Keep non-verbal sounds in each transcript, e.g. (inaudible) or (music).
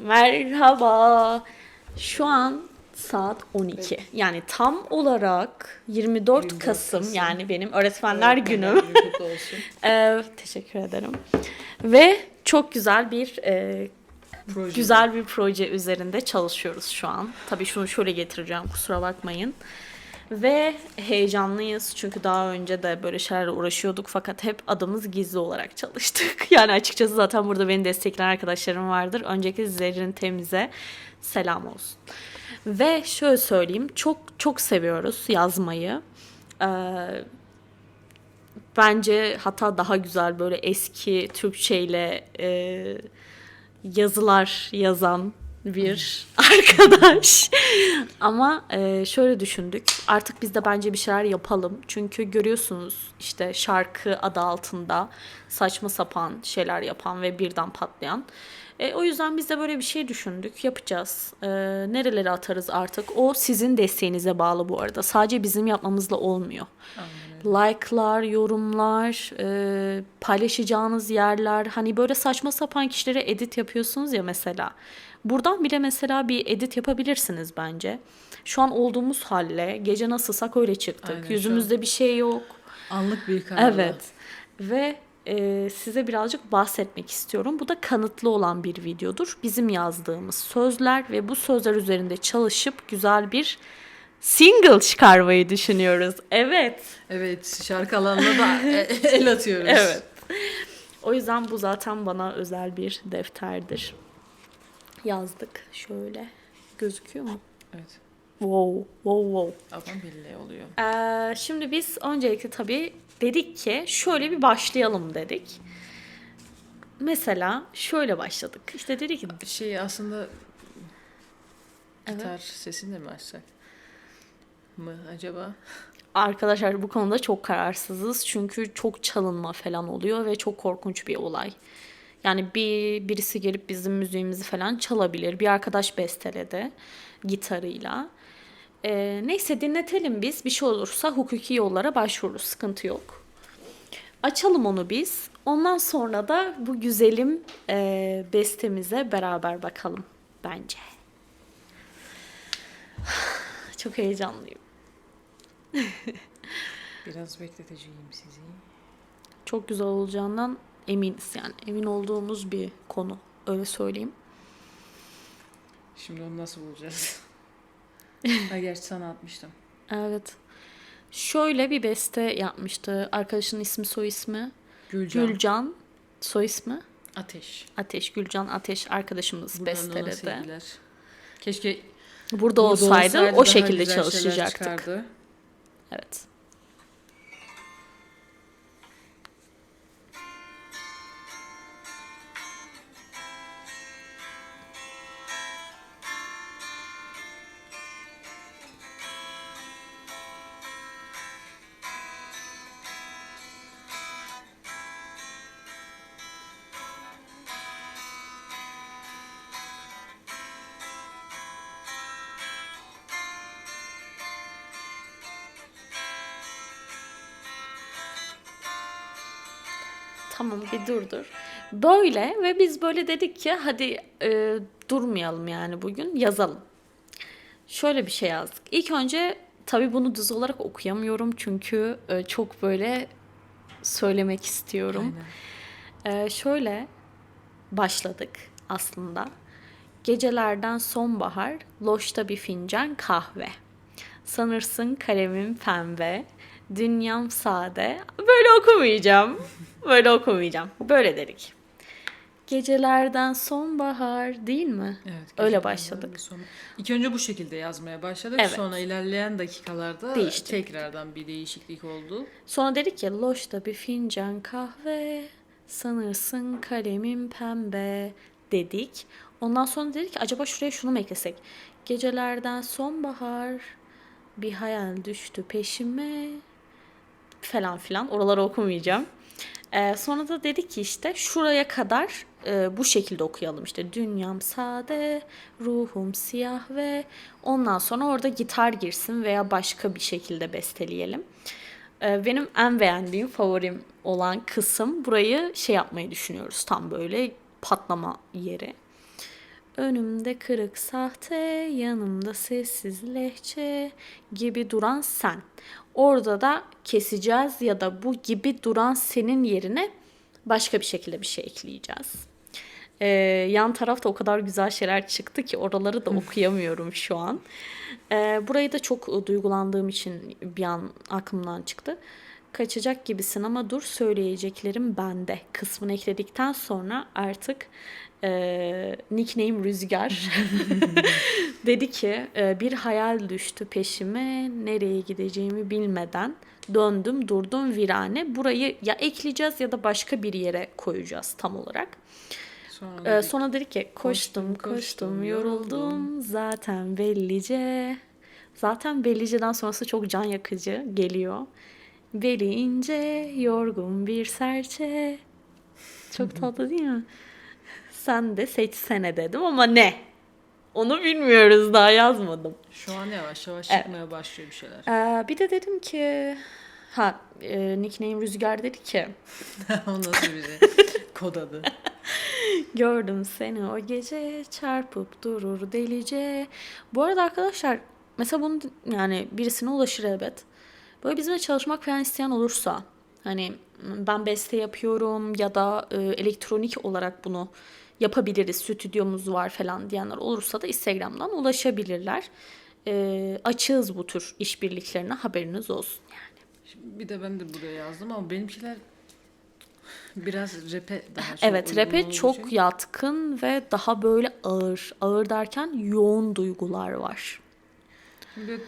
merhaba. Şu an saat 12. Yani tam olarak 24, 24 Kasım, Kasım. yani benim öğretmenler günüm. Günü kutlu olsun. (laughs) Ee, teşekkür ederim. Ve çok güzel bir e, Proje. güzel bir proje üzerinde çalışıyoruz şu an. Tabii şunu şöyle getireceğim kusura bakmayın. Ve heyecanlıyız çünkü daha önce de böyle şeylerle uğraşıyorduk fakat hep adımız gizli olarak çalıştık. (laughs) Yani açıkçası zaten burada beni destekleyen arkadaşlarım vardır. Önceki Zerrin Temiz'e selam olsun. Ve şöyle söyleyeyim çok çok seviyoruz yazmayı. Ee, bence hatta daha güzel böyle eski Türkçeyle e, yazılar yazan bir (laughs) arkadaş. Ama e, şöyle düşündük. Artık biz de bence bir şeyler yapalım. Çünkü görüyorsunuz işte şarkı adı altında saçma sapan şeyler yapan ve birden patlayan. E, o yüzden biz de böyle bir şey düşündük. Yapacağız. E, nerelere atarız artık? O sizin desteğinize bağlı bu arada. Sadece bizim yapmamızla olmuyor like'lar, yorumlar, e, paylaşacağınız yerler. Hani böyle saçma sapan kişilere edit yapıyorsunuz ya mesela. Buradan bile mesela bir edit yapabilirsiniz bence. Şu an olduğumuz halle gece nasılsak öyle çıktık. Aynen, Yüzümüzde bir şey yok. Anlık bir karar. Evet. Ve e, size birazcık bahsetmek istiyorum. Bu da kanıtlı olan bir videodur. Bizim yazdığımız sözler ve bu sözler üzerinde çalışıp güzel bir single çıkarmayı düşünüyoruz. Evet. Evet şarkı alanına da (laughs) e- el atıyoruz. Evet. O yüzden bu zaten bana özel bir defterdir. Yazdık şöyle. Gözüküyor mu? Evet. Wow, wow, wow. Ama belli oluyor. Ee, şimdi biz öncelikle tabii dedik ki şöyle bir başlayalım dedik. Mesela şöyle başladık. İşte dedik ki Şey aslında Evet. gitar sesini de mi açsak? Mı acaba? arkadaşlar bu konuda çok kararsızız. Çünkü çok çalınma falan oluyor ve çok korkunç bir olay. Yani bir birisi gelip bizim müziğimizi falan çalabilir. Bir arkadaş besteledi gitarıyla. Ee, neyse dinletelim biz. Bir şey olursa hukuki yollara başvururuz. Sıkıntı yok. Açalım onu biz. Ondan sonra da bu güzelim e, bestemize beraber bakalım bence. (sighs) Çok heyecanlıyım. Biraz bekleteceğim sizi. çok güzel olacağından eminiz yani. Emin olduğumuz bir konu. Öyle söyleyeyim. Şimdi onu nasıl bulacağız? (laughs) ha gerçi sana atmıştım. Evet. Şöyle bir beste yapmıştı. Arkadaşının ismi soy ismi. Gülcan. Gülcan. Soy ismi. Ateş. Ateş. Gülcan Ateş arkadaşımız Buradan besteledi. Keşke Burada, burada olsaydı, olsaydı o şekilde çalışacaktık. Evet. Tamam bir dur dur. Böyle ve biz böyle dedik ki hadi e, durmayalım yani bugün yazalım. Şöyle bir şey yazdık. İlk önce tabii bunu düz olarak okuyamıyorum çünkü e, çok böyle söylemek istiyorum. Aynen. Ee, şöyle başladık aslında. Gecelerden sonbahar, loşta bir fincan kahve. Sanırsın kalemim pembe, dünyam sade. Böyle okumayacağım. Böyle okumayacağım. Böyle dedik. Gecelerden sonbahar değil mi? Evet, Öyle başladık. Sonra... İlk önce bu şekilde yazmaya başladık. Evet. Sonra ilerleyen dakikalarda Değiştirdik. tekrardan bir değişiklik oldu. Sonra dedik ki loşta bir fincan kahve, sanırsın kalemim pembe dedik. Ondan sonra dedik ki acaba şuraya şunu mu eklesek? Gecelerden sonbahar bir hayal düştü peşime falan filan. Oraları okumayacağım. Ee, sonra da dedik ki işte şuraya kadar e, bu şekilde okuyalım işte dünyam sade, ruhum siyah ve ondan sonra orada gitar girsin veya başka bir şekilde besteleyelim. Ee, benim en beğendiğim favorim olan kısım burayı şey yapmayı düşünüyoruz tam böyle patlama yeri. Önümde kırık sahte, yanımda sessiz lehçe gibi duran sen. Orada da keseceğiz ya da bu gibi duran senin yerine başka bir şekilde bir şey ekleyeceğiz. Ee, yan tarafta o kadar güzel şeyler çıktı ki oraları da okuyamıyorum şu an. Ee, burayı da çok e, duygulandığım için bir an aklımdan çıktı. Kaçacak gibisin ama dur söyleyeceklerim bende kısmını ekledikten sonra artık e, nickname Rüzgar (laughs) dedi ki e, bir hayal düştü peşime nereye gideceğimi bilmeden döndüm durdum virane burayı ya ekleyeceğiz ya da başka bir yere koyacağız tam olarak. Sonra Ee, sonra dedi ki koştum Koştum, koştum koştum, yoruldum zaten bellice. Zaten belliceden sonrası çok can yakıcı geliyor. Beli ince yorgun bir serçe. Çok tatlı değil mi? Sen de seçsene dedim ama ne? Onu bilmiyoruz daha yazmadım. Şu an yavaş yavaş Evet. çıkmaya başlıyor bir şeyler. Ee, bir de dedim ki ha e, nickname Rüzgar dedi ki (laughs) o nasıl bize (laughs) kod adı. Gördüm seni o gece çarpıp durur delice. Bu arada arkadaşlar mesela bunu yani birisine ulaşır elbet. Böyle bizimle çalışmak falan isteyen olursa hani ben beste yapıyorum ya da e, elektronik olarak bunu yapabiliriz stüdyomuz var falan diyenler olursa da Instagram'dan ulaşabilirler. E, açığız bu tür işbirliklerine haberiniz olsun. Şimdi bir de ben de buraya yazdım ama benimkiler biraz rap'e daha çok Evet, rap'e çok için yatkın ve daha böyle ağır. Ağır derken yoğun duygular var. Böyle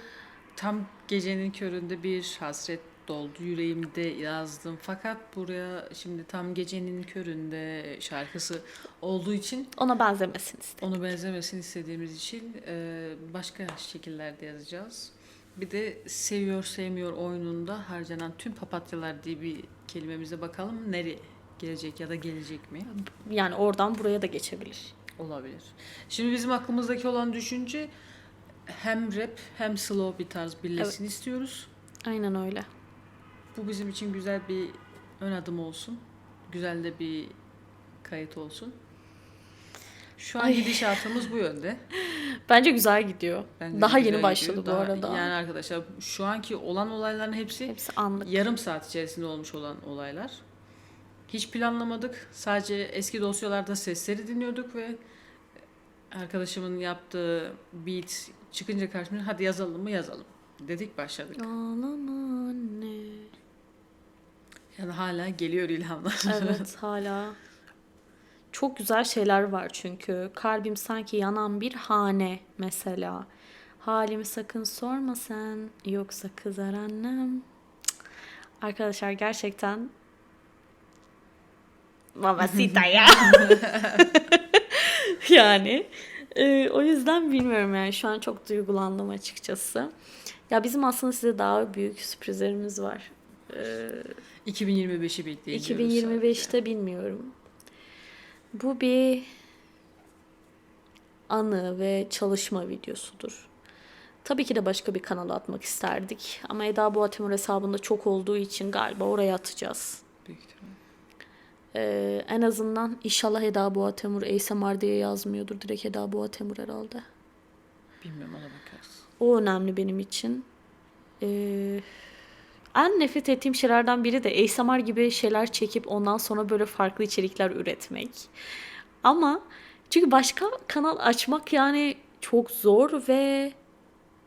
tam gecenin köründe bir hasret doldu yüreğimde yazdım. Fakat buraya şimdi tam gecenin köründe şarkısı olduğu için Ona benzemesin istedim. onu benzemesini istediğimiz için e, başka şekillerde yazacağız. Bir de seviyor sevmiyor oyununda harcanan tüm papatyalar diye bir kelimemize bakalım nereye gelecek ya da gelecek mi? Yani oradan buraya da geçebilir. Olabilir. Şimdi bizim aklımızdaki olan düşünce hem rap hem slow bir tarz birleşsin istiyoruz. Aynen öyle. Bu bizim için güzel bir ön adım olsun. Güzel de bir kayıt olsun. Şu an Ay. gidişatımız bu yönde. (laughs) Bence güzel gidiyor. Bence Daha yeni başladı gidiyor. bu Daha- arada. Yani arkadaşlar şu anki olan olayların hepsi Hepsi anlık. yarım saat içerisinde olmuş olan olaylar. Hiç planlamadık. Sadece eski dosyalarda sesleri dinliyorduk ve arkadaşımın yaptığı beat çıkınca karşımıza hadi yazalım mı yazalım dedik başladık. Ağlama anne. Yani hala geliyor ilhamlar. Evet hala. Çok güzel şeyler var çünkü. Kalbim sanki yanan bir hane mesela. Halimi sakın sorma sen yoksa kızar annem. Cık. Arkadaşlar gerçekten Mamacita ya. (laughs) yani e, o yüzden bilmiyorum yani şu an çok duygulandım açıkçası. Ya bizim aslında size daha büyük sürprizlerimiz var. E, 2025'i bekleyin. diyoruz 2025'te bilmiyorum. Bu bir anı ve çalışma videosudur. Tabii ki de başka bir kanala atmak isterdik. Ama Eda Boğatemur hesabında çok olduğu için galiba oraya atacağız. Büyük ihtimal. Ee, en azından inşallah Eda Boğatemur ASMR diye yazmıyordur. Direkt Eda Boğatemur herhalde. Bilmiyorum ona bakarız. O önemli benim için. Ee, en nefret ettiğim şeylerden biri de ASMR gibi şeyler çekip ondan sonra böyle farklı içerikler üretmek. Ama çünkü başka kanal açmak yani çok zor ve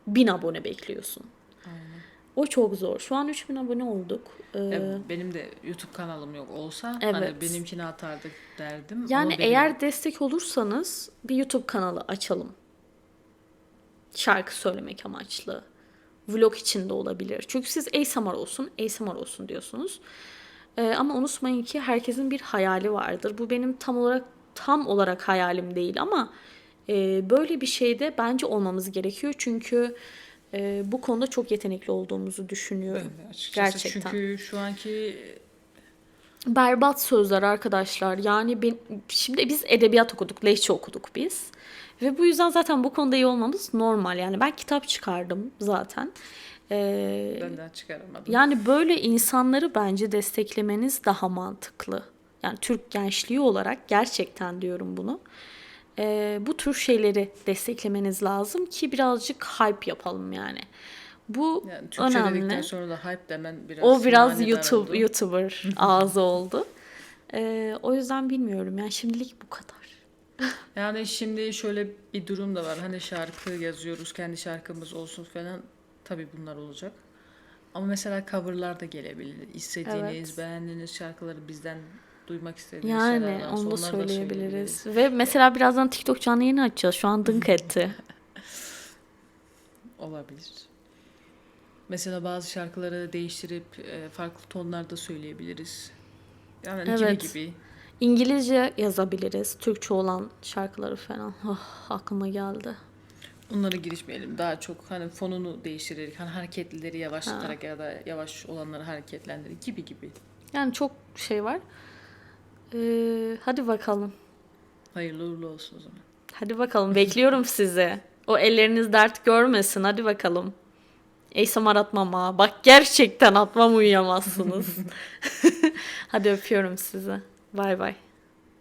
1000 abone bekliyorsun. O çok zor. Şu an 3000 abone olduk. Ee, Ya benim de YouTube kanalım yok olsa Evet. hani benimkini atardık derdim. Yani benim- eğer destek olursanız bir YouTube kanalı açalım. Şarkı söylemek amaçlı. Vlog içinde olabilir. Çünkü siz ASMR olsun, ASMR olsun diyorsunuz. Ee, ama unutmayın ki herkesin bir hayali vardır. Bu benim tam olarak tam olarak hayalim değil ama e, böyle bir şeyde bence olmamız gerekiyor. Çünkü e, bu konuda çok yetenekli olduğumuzu düşünüyorum. Ben Gerçekten. Çünkü şu anki Berbat sözler arkadaşlar. Yani ben, şimdi biz edebiyat okuduk, lehçe okuduk biz. Ve bu yüzden zaten bu konuda iyi olmamız normal. Yani ben kitap çıkardım zaten. Ee, ben daha çıkaramadım. yani böyle insanları bence desteklemeniz daha mantıklı. Yani Türk gençliği olarak gerçekten diyorum bunu. e, bu tür şeyleri desteklemeniz lazım ki birazcık hype yapalım yani. Bu Yani Türkçe önemli. sonra da hype demen biraz O biraz YouTube oldu. YouTuber (laughs) ağzı oldu. E, o yüzden bilmiyorum yani şimdilik bu kadar. Yani şimdi şöyle bir durum da var. Hani şarkı yazıyoruz, kendi şarkımız olsun falan. Tabii bunlar olacak. Ama mesela coverlar da gelebilir. İstediğiniz, Evet. beğendiğiniz şarkıları bizden duymak istediğiniz Yani şeyler varsa onu da söyleyebiliriz. Ve mesela birazdan TikTok canlı yayını açacağız. Şu an dınk etti. (laughs) Olabilir. Mesela bazı şarkıları değiştirip e, farklı tonlarda söyleyebiliriz. Yani Evet. gibi gibi. İngilizce yazabiliriz. Türkçe olan şarkıları falan. Oh, aklıma geldi. Onlara girişmeyelim. Daha çok hani fonunu değiştirerek, hani hareketlileri yavaşlatarak ya da yavaş olanları hareketlendirerek gibi gibi. Yani çok şey var. Ee, hadi bakalım. Hayırlı uğurlu olsun o zaman. Hadi bakalım. Bekliyorum sizi. O elleriniz dert görmesin. Hadi bakalım. ASMR atmam ha. Bak gerçekten atmam uyuyamazsınız. (laughs) (laughs) hadi öpüyorum sizi. Bay bay.